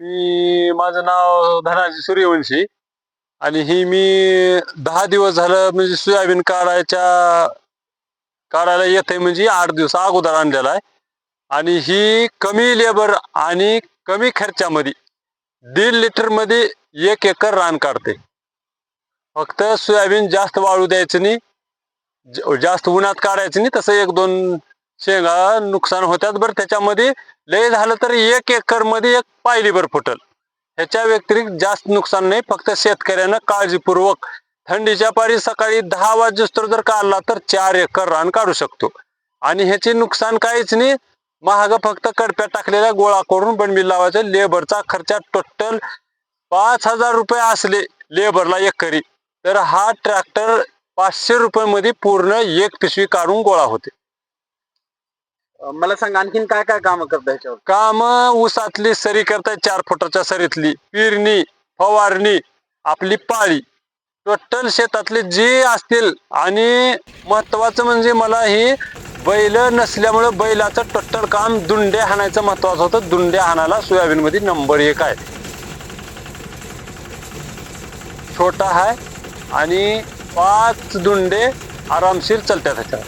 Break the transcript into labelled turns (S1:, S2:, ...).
S1: मी माझं नाव धनाजी सूर्यवंशी आणि ही मी दहा दिवस झालं म्हणजे सोयाबीन काढायच्या काढायला येते म्हणजे आठ दिवस अगोदर आणलेला आहे. आणि ही कमी लेबर आणि कमी खर्चामध्ये दीड लिटरमध्ये एक एकर रान काढते. फक्त सोयाबीन जास्त वाळू द्यायचं नाही ज- जास्त उन्हात काढायचं नाही तसं एक दोन शेंगा नुकसान होतात बरं. त्याच्यामध्ये लय झालं तर एक एकरमध्ये एक पायलीभर फुटल. ह्याच्या व्यतिरिक्त जास्त नुकसान नाही. फक्त शेतकऱ्यानं काळजीपूर्वक थंडीच्या पारी सकाळी दहा वाजेस्तोवर जर काढला तर चार एकर रान काढू शकतो. आणि ह्याचे नुकसान काहीच नाही. महाग फक्त कडप्यात टाकलेल्या गोळा करून बनबील लावायचं. लेबरचा खर्च टोटल पाच हजार रुपये असले लेबरला एकरी. तर हा ट्रॅक्टर पाचशे रुपये मध्ये पूर्ण एक पिशवी काढून गोळा होते.
S2: मला सांग आणखीन काय काय काम करता याच्यावर
S1: काम ऊसातली सरी करताय चार फुटाच्या सरीतली. पेरणी फवारणी आपली पाळी. टोटल शेतातले जे असतील आणि महत्वाचं म्हणजे मला ही बैल नसल्यामुळे बैलाचं टोटल काम दुंडे हाणायचं महत्वाचं होतं. दुंडे हाणाला सोयाबीन मध्ये नंबर एक आहे. छोटा आहे आणि पाच दुंडे आरामशीर चालतात ह्याच्यावर.